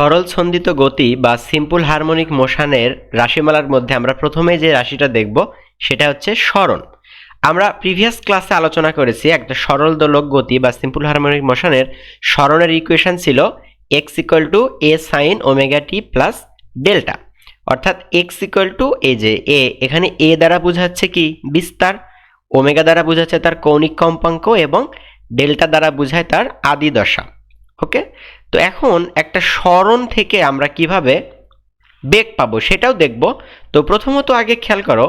সরল ছন্দিত গতি বা সিম্পল হারমোনিক মোশানের রাশিমালার মধ্যে আমরা প্রথমে যে রাশিটা দেখব, সেটা হচ্ছে স্মরণ। আমরা প্রিভিয়াস ক্লাসে আলোচনা করেছি, একটা সরল দোলক গতি বা সিম্পল হারমোনিক মোশনের স্মরণের ইকুয়েশন ছিল x equal to a sine omega t plus delta অর্থাৎ এক্স ইকুয়াল টু এ যে এ এখানে এ দ্বারা বোঝাচ্ছে কি? বিস্তার। ওমেগা দ্বারা বোঝাচ্ছে তার কৌণিক কম্পাঙ্ক এবং ডেল্টা দ্বারা বোঝায় তার আদি দশা। ওকে তো এখন একটা স্মরণ থেকে আমরা কীভাবে বেগ পাবো সেটাও দেখব। তো প্রথমত আগে খেয়াল করো,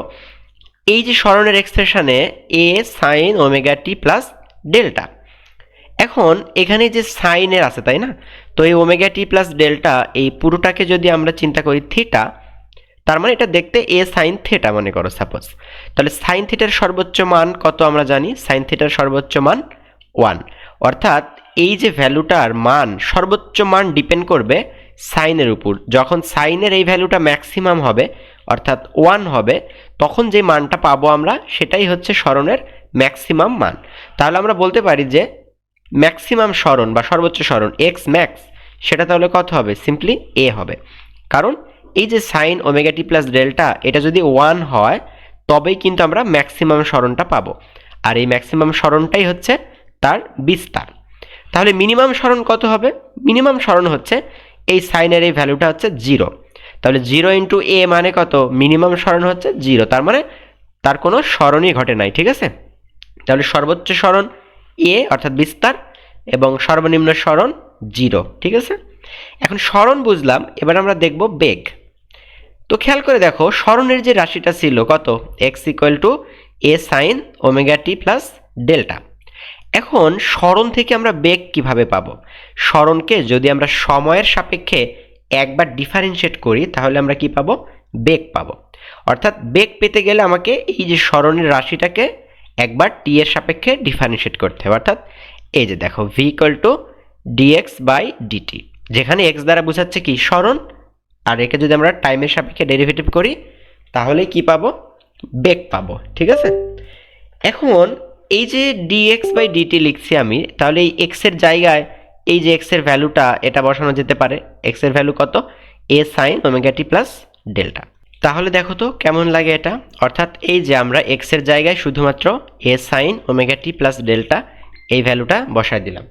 এই যে স্মরণের এক্সপ্রেশনে a sine omega t plus delta এখন এখানে যে সাইনের আছে, তাই না? তো এই ওমেগা টি প্লাস ডেল্টা এই পুরোটাকে যদি আমরা চিন্তা করি থিটা তার মানে এটা দেখতে এ সাইন থিটা মনে করো সাপোজ তাহলে সাইন থিটার সর্বোচ্চ মান কত আমরা জানি? সাইন থিটার সর্বোচ্চ মান ওয়ান অর্থাৎ এই যে ভ্যালুটার মান সর্বোচ্চ মান ডিপেন্ড করবে সাইনের উপর। যখন সাইনের এই ভ্যালুটা ম্যাক্সিমাম হবে, অর্থাৎ ওয়ান হবে, তখন যে মানটা পাবো আমরা, সেটাই হচ্ছে স্মরণের ম্যাক্সিমাম মান। তাহলে আমরা বলতে পারি যে ম্যাক্সিমাম স্মরণ বা সর্বোচ্চ স্মরণ এক্স ম্যাক্স সেটা তাহলে কত হবে? সিম্পলি এ হবে। কারণ এই যে sine omega t plus delta এটা যদি ওয়ান হয়, তবেই কিন্তু আমরা ম্যাক্সিমাম স্মরণটা পাবো। আর এই ম্যাক্সিমাম স্মরণটাই হচ্ছে তার বিস্তার। তাহলে মিনিমাম স্মরণ কত হবে? মিনিমাম স্মরণ হচ্ছে এই সাইনের এই ভ্যালুটা হচ্ছে জিরো তাহলে জিরো ইন্টু এ মানে কত? মিনিমাম স্মরণ হচ্ছে জিরো তার মানে তার কোনো স্মরণই ঘটে নাই, ঠিক আছে? তাহলে সর্বোচ্চ স্মরণ এ অর্থাৎ বিস্তার, এবং সর্বনিম্ন স্মরণ জিরো ঠিক আছে? এখন স্মরণ বুঝলাম, এবার আমরা দেখব বেগ। তো খেয়াল করে দেখো, স্মরণের যে রাশিটা ছিল কত? X equal to a sine omega t plus delta এখন স্মরণ থেকে আমরা বেগ কীভাবে পাবো? স্মরণকে যদি আমরা সময়ের সাপেক্ষে একবার ডিফারেন্সিয়েট করি, তাহলে আমরা কি পাবো? বেগ পাবো। অর্থাৎ বেগ পেতে গেলে আমাকে এই যে স্মরণের রাশিটাকে একবার টি এর সাপেক্ষে ডিফারেন্সিয়েট করতে হবে। অর্থাৎ এই যে দেখো v equal to dx by dt যেখানে এক্স দ্বারা বোঝাচ্ছে কি? স্মরণ। আর একে যদি আমরা টাইমের সাপেক্ষে ডেরিভেটিভ করি, তাহলে কি পাবো? বেগ পাবো। ঠিক আছে? এখন এই যে ডিএক্স বাই ডিটি লিখছি আমি, তাহলে এই এক্সের জায়গায় এই যে এক্সের ভ্যালুটা, এটা বসানো যেতে পারে। এক্সের ভ্যালু কত? A sine omega t plus delta তাহলে দেখো তো কেমন লাগে এটা? অর্থাৎ এই যে আমরা এক্সের জায়গায় শুধুমাত্র a sine omega t plus delta এই ভ্যালুটা বসায় দিলাম।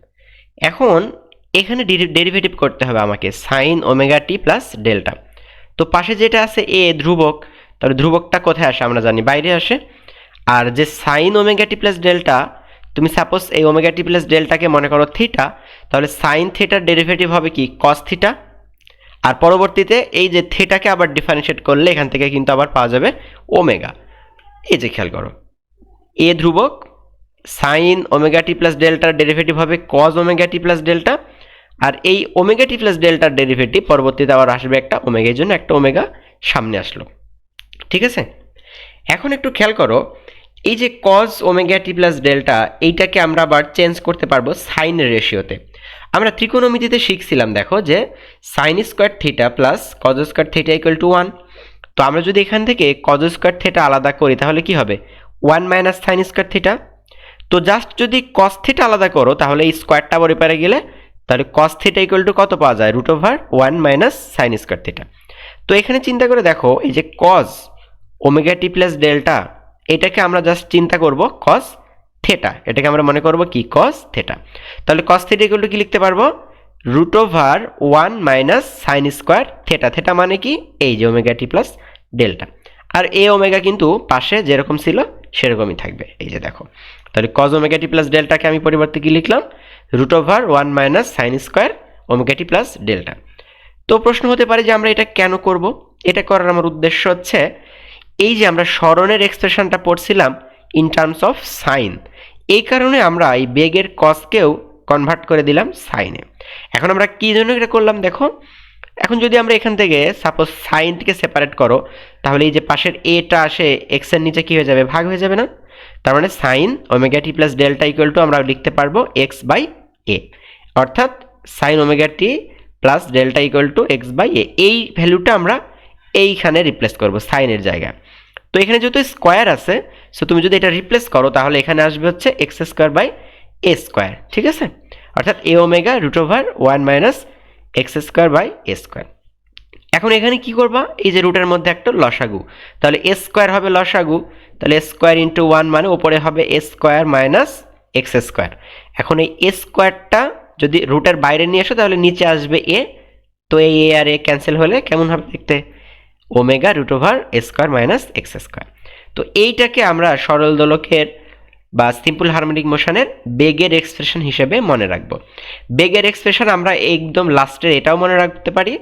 এখন এখানে ডেরিভেটিভ করতে হবে আমাকে সাইন ওমেগাটি প্লাস ডেল্টা তো পাশে যেটা আছে এ ধ্রুবক, তাহলে ধ্রুবকটা কোথায় আসে আমরা জানি, বাইরে আসে। আর যে sine omega t plus delta তুমি সাপোজ এই ওমেগা টি প্লাস ডেল্টাকে মনে করো থিটা তাহলে সাইন থিটার ডেরিভেটিভ হবে কি? কস থিটা আর পরবর্তীতে এই যে থিটাকে আবার ডিফারেন্সিয়েট করলে এখান থেকে কিন্তু আবার পাওয়া যাবে ওমেগা এই যে খেয়াল করো, এ ধ্রুবক সাইন ওমেগা টি প্লাস ডেল্টার ডেরিভেটিভ হবে cos omega t plus delta আর এই ওমেগা টি প্লাস ডেল্টার ডেরিভেটিভ পরবর্তীতে আবার আসবে একটা ওমেগা জন্য একটা ওমেগা সামনে আসলো। ঠিক আছে? এখন একটু খেয়াল করো এই যে cos omega t plus delta এইটাকে আমরা আবার চেঞ্জ করতে পারব সাইনের রেশিওতে আমরা ত্রিকোণমিতিতে শিখছিলাম, দেখো যে sine square theta plus cos square theta equal to one তো আমরা যদি এখান থেকে কজ স্কোয়ার থিটা আলাদা করি, তাহলে কি হবে? One minus sine square theta তো জাস্ট যদি কস থিটা আলাদা করো, তাহলে এই স্কোয়ারটা বড় পারে গেলে, তাহলে কস থিটা ইকুয়াল টু কত পাওয়া যায়? Root over one minus sine square theta তো এখানে চিন্তা করে দেখো, এই যে cos omega t plus delta এটাকে আমরা জাস্ট চিন্তা করব কস থেটা এটাকে আমরা মনে করব কি? কস থেটা তাহলে কস থেটা টু কি লিখতে পারব? Root over one minus sine square theta theta মানে কি? এই যে ওমেগা টি প্লাস ডেল্টা আর এ ওমেগা কিন্তু পাশে যেরকম ছিল সেরকমই থাকবে। এই যে দেখো। তাহলে কজ ওমেগা টি প্লাস ডেল্টাকে আমি পরিবর্তে কি লিখলাম? Root over one minus sine square omega t plus delta তো প্রশ্ন হতে পারে যে আমরা এটা কেন করব? এটা করার আমার উদ্দেশ্য হচ্ছে এই যে আমরা স্মরণের এক্সপ্রেশনটা পড়ছিলাম ইন টার্মস অফ সাইন এই কারণে আমরা এই বেগের কসকেও কনভার্ট করে দিলাম সাইনে এখন আমরা কী জন্য এটা করলাম দেখো? এখন যদি আমরা এখান থেকে সাপোজ সাইনটিকে সেপারেট করো, তাহলে এই যে পাশের এটা আসে এক্সের নিচে কী হয়ে যাবে? ভাগ হয়ে যাবে না? তার মানে sine omega t plus delta equal to আমরা লিখতে পারব এক্স বাই এ অর্থাৎ sine omega t plus delta equal to x by a এই ভ্যালুটা আমরা এইখানে রিপ্লেস করব সাইনের জায়গায়। তো এখানে যেহেতু স্কোয়ার আছে সো তুমি যদি এটা রিপ্লেস করো, তাহলে এখানে আসবে হচ্ছে x square by a square ঠিক আছে? অর্থাৎ a omega root over one minus x square by a square এখন এখানে কি করবা? এই যে রুটের মধ্যে একটা লসাগু। তাহলে এ স্কোয়ার হবে লসাগু, তাহলে স্কোয়ার ইন্টু ওয়ান মানে ওপরে হবে a square minus x square এখন এই এ স্কোয়ারটা যদি রুটের বাইরে নিয়ে আসো, তাহলে নিচে আসবে এ তো এই এ আর এ ক্যান্সেল হলে কেমন হবে দেখতে? Omega root over square minus x square. তো এইটাকে আমরা সরল দোলকের বা সিম্পল হারমোনিক মোশনের বেগের এক্সপ্রেশন হিসেবে মনে রাখব। বেগের এক্সপ্রেশন আমরা একদম লাস্টের এটাও মনে রাখতে পারি।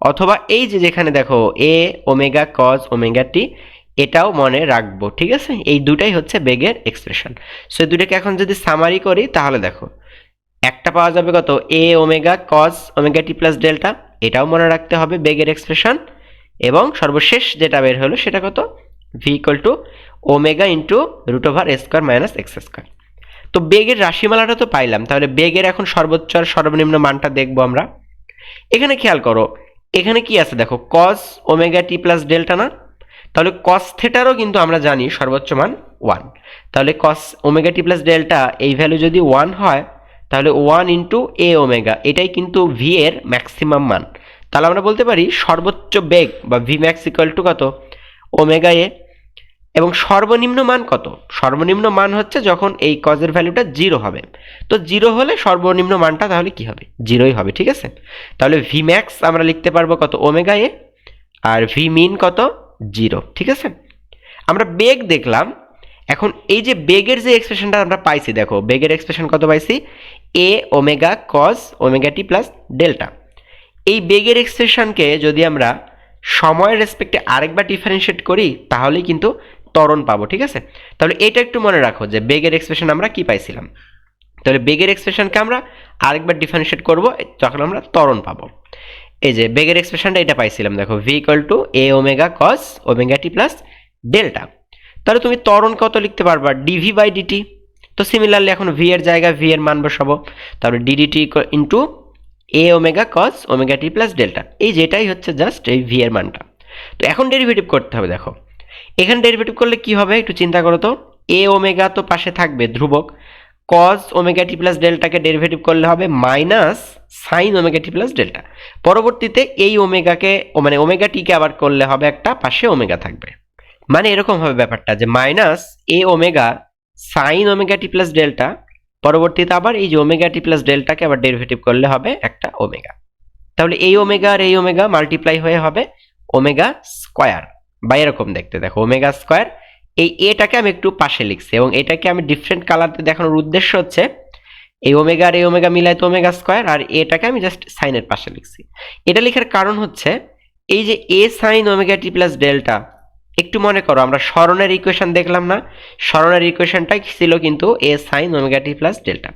অথবা এই যে যেখানে দেখো a, omega cos omega, t, এটাও মনে রাখব, ঠিক আছে? এই দুটাই হচ্ছে বেগের এক্সপ্রেশন। সো দুটাকে এখন যদি সামারি করি, তাহলে দেখো, একটা পাওয়া যাবে কত? A, omega cos omega, t plus delta, এটাও মনে রাখতে হবে বেগের এক্সপ্রেশন। এবং সর্বশেষ যেটা বের হলো সেটা কত? V equal to omega into root over square minus x square তো বেগের রাশিমালাটা তো পাইলাম, তাহলে বেগের এখন সর্বোচ্চ আর সর্বনিম্ন মানটা দেখব আমরা। এখানে খেয়াল করো, এখানে কি আছে দেখো cos omega t plus delta না? তাহলে কস থেটারও কিন্তু আমরা জানি সর্বোচ্চ মান ওয়ান তাহলে cos omega t plus delta এই ভ্যালু যদি ওয়ান হয়, তাহলে ওয়ান ইন্টু এ ওমেগা এটাই কিন্তু ভি এর ম্যাক্সিমাম মান। তাহলে আমরা বলতে পারি সর্বোচ্চ বেগ বা ভি ম্যাক্স ইকুয়াল টু কত? ওমেগা এ এবং সর্বনিম্ন মান কত? সর্বনিম্ন মান হচ্ছে যখন এই কজের ভ্যালুটা জিরো হবে। তো জিরো হলে সর্বনিম্ন মানটা তাহলে কি হবে? জিরোই হবে, ঠিক আছে? তাহলে ভি ম্যাক্স আমরা লিখতে পারব কত? ওমেগা এ আর ভি মিন কত? জিরো ঠিক আছে? আমরা বেগ দেখলাম। এখন এই যে বেগের যে এক্সপ্রেশনটা আমরা পাইছি, দেখো, বেগের এক্সপ্রেশন কত পাইছি? A omega cos omega t plus delta এই বেগের এক্সপ্রেশনকে যদি আমরা সময়ের রেসপেক্টে আরেকবার ডিফারেন্সিয়েট করি, তাহলেই কিন্তু ত্বরণ পাবো, ঠিক আছে? তাহলে এটা একটু মনে রাখো যে বেগের এক্সপ্রেশন আমরা কি পাইছিলাম? তাহলে বেগের এক্সপ্রেশনকে আমরা আরেকবার ডিফারেন্সিয়েট করব, তখন আমরা ত্বরণ পাবো। এই যে বেগের এক্সপ্রেশনটা এটা পাইছিলাম, দেখো v equal to a omega cos omega t plus delta তাহলে তুমি ত্বরণ কত লিখতে পারবা? ডিভি বাই ডিটি তো সিমিলারলি এখন ভি এর জায়গায় ভি এর মান বসাবো। তাহলে d dt into a omega cos omega t plus delta এই যেটাই হচ্ছে জাস্ট এই ভি এর মানটা। তো এখন ডেরিভেটিভ করতে হবে, দেখো। এখানে ডেরিভেটিভ করলে কি হবে একটু চিন্তা করো তো। এ ওমেগা তো পাশে থাকবে ধ্রুবক। কজ ওমেগা টি প্লাস ডেল্টাকে ডেরিভেটিভ করলে হবে minus sine omega t plus delta পরবর্তীতে এই ওমেগাকে মানে ওমেগা টিকে আবার করলে হবে একটা পাশে ওমেগা থাকবে। মানে এরকম হবে ব্যাপারটা যে minus a omega sine omega t plus delta পরবর্তীতে আবার এই যে ওমেগা টি প্লাস ডেল্টাকে আবার ডেরিভেটিভ করলে হবে একটা ওমেগা তাহলে এই ওমেগা আর এই ওমেগা মাল্টিপ্লাই হয়ে হবে ওমেগা স্কোয়ার বা এরকম দেখতে দেখো ওমেগা স্কোয়ার এই এটাকে আমি একটু পাশে লিখছি এবং এটাকে আমি ডিফারেন্ট কালারতে দেখানোর উদ্দেশ্য হচ্ছে, এই ওমেগা আর এই ওমেগা মিলাই তো ওমেগা স্কোয়ার আর এটাকে আমি জাস্ট সাইনের পাশে লিখছি। এটা লেখার কারণ হচ্ছে, এই যে a sine omega t plus delta একটু মনে করো, আমরা স্মরণের ইকুয়েশন দেখলাম না। স্মরণের ইকুয়েশনটাই ছিল কিন্তু a sine omega t plus delta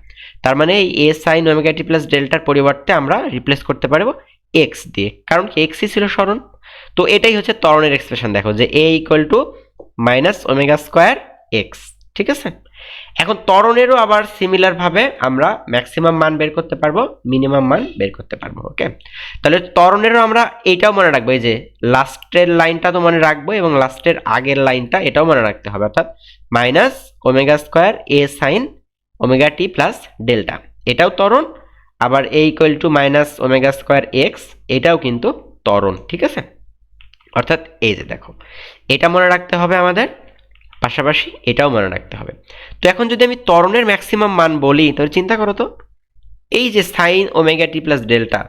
তার মানে এই এ সাইন নোমেগাটি প্লাস ডেল্টার পরিবর্তে আমরা রিপ্লেস করতে পারব এক্স দিয়ে। কারণ কি এক্সই ছিল স্মরণ তো এটাই হচ্ছে তরণের এক্সপ্রেশন দেখো যে a equal to minus omega square x ঠিক আছে? এখন ত্বরণেরও আবার সিমিলারভাবে আমরা ম্যাক্সিমাম মান বের করতে পারব মিনিমাম মান বের করতে পারব ওকে তাহলে তরণেরও আমরা এটাও মনে রাখব, এই যে লাস্টের লাইনটা তো মনে রাখব এবং লাস্টের আগের লাইনটা এটাও মনে রাখতে হবে, অর্থাৎ minus omega square a sine omega t plus delta এটাও ত্বরণ, আবার a equal to minus omega square x এটাও কিন্তু ত্বরণ, ঠিক আছে? অর্থাৎ এই যে দেখো, এটা মনে রাখতে হবে আমাদের পাশাপাশি এটাও মনে রাখতে হবে। তো এখন যদি আমি ত্বরণের ম্যাক্সিমাম মান বলি, তাহলে চিন্তা করো তো, এই যে sine omega t plus delta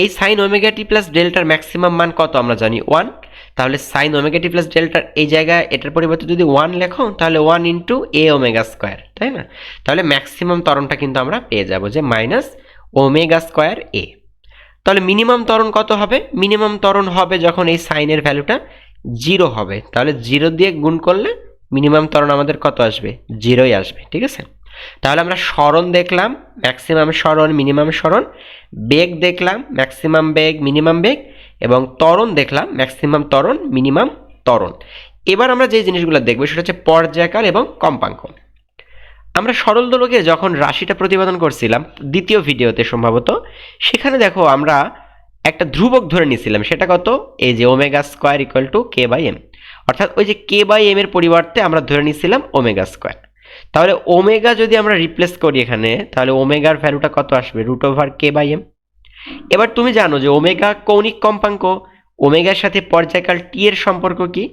এই সাইন ওমেগা টি প্লাস ডেল্টার ম্যাক্সিমাম মান কত আমরা জানি? ওয়ান তাহলে সাইন ওমেগা টি প্লাস ডেল্টার এই জায়গায় এটার পরিবর্তে যদি ওয়ান লেখো, তাহলে one into a omega square তাই না? তাহলে ম্যাক্সিমাম তরণটা কিন্তু আমরা পেয়ে যাব যে মাইনাস ওমেগা স্কোয়ার এ তাহলে মিনিমাম তরণ কত হবে? মিনিমাম তরণ হবে যখন এই সাইনের ভ্যালুটা জিরো হবে। তাহলে জিরো দিয়ে গুণ করলে মিনিমাম ত্বরণ আমাদের কত আসবে? জিরোই আসবে, ঠিক আছে? তাহলে আমরা স্মরণ দেখলাম ম্যাক্সিমাম স্মরণ মিনিমাম স্মরণ, বেগ দেখলাম ম্যাক্সিমাম বেগ মিনিমাম বেগ, এবং ত্বরণ দেখলাম ম্যাক্সিমাম ত্বরণ মিনিমাম ত্বরণ। এবার আমরা যে জিনিসগুলো দেখব, সেটা হচ্ছে পর্যায়কাল এবং কম্পাঙ্ক। আমরা সরল দোলকে যখন রাশিটা প্রতিপাদন করছিলাম, দ্বিতীয় ভিডিওতে সম্ভবত, সেখানে দেখো আমরা একটা ধ্রুবক ধরে নিয়েছিলাম, সেটা কত? এই যে omega square equal to k by m অর্থাৎ ওই যে কে বাই এম এর পরিবর্তে আমরা ধরে নিয়েছিলাম ওমেগা স্কোয়ার তাহলে ওমেগা যদি আমরা রিপ্লেস করি এখানে, তাহলে ওমেগার ভ্যালুটা কত আসবে? Root over k by m এবার তুমি জানো যে ওমেগা কৌণিক কম্পাঙ্ক ওমেগার সাথে পর্যায়কাল টি এর সম্পর্ক কি?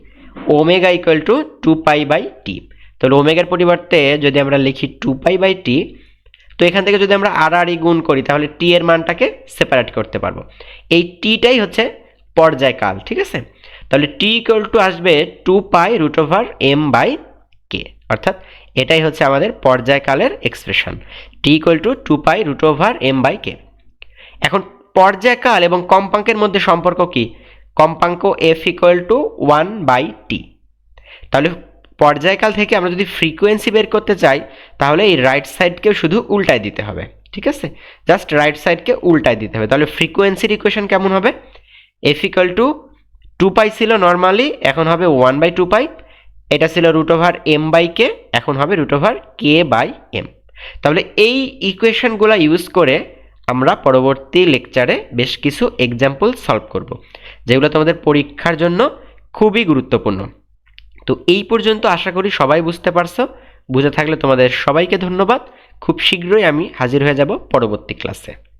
Omega equal to two pi by t তাহলে ওমেগার পরিবর্তে যদি আমরা লিখি টু পাই বাই টি তো এখান থেকে যদি আমরা আর আর গুণ করি, তাহলে টি এর মানটাকে সেপারেট করতে পারব। এই টিটাই হচ্ছে পর্যায়কাল, ঠিক আছে? তাহলে টি ইকুয়াল টু আসবে two pi root over m by k অর্থাৎ এটাই হচ্ছে আমাদের পর্যায়কালের expression t equal to two pi root over m by k এখন পর্যায়কাল এবং কম্পাঙ্কের মধ্যে সম্পর্ক কি? কম্পাঙ্ক f equal to one by t তাহলে পর্যায়কাল থেকে আমরা যদি ফ্রিকোয়েন্সি বের করতে চাই, তাহলে এই রাইট সাইডকেও শুধু উল্টায় দিতে হবে, ঠিক আছে? জাস্ট রাইট সাইডকে উল্টায় দিতে হবে। তাহলে ফ্রিকোয়েন্সির ইকুয়েশন কেমন হবে? F equal to two pi ছিল নর্মালি এখন হবে ওয়ান বাই টু পাই এটা ছিল root over m by k এখন হবে root over k by m তাহলে এই ইকুয়েশনগুলো ইউজ করে আমরা পরবর্তী লেকচারে বেশ কিছু এক্সাম্পল সলভ করব, যেগুলো তোমাদের পরীক্ষার জন্য খুবই গুরুত্বপূর্ণ। তো এই পর্যন্ত আশা করি সবাই বুঝতে পারছ। বুঝে থাকলে তোমাদের সবাইকে ধন্যবাদ। খুব শীঘ্রই আমি হাজির হয়ে যাব পরবর্তী ক্লাসে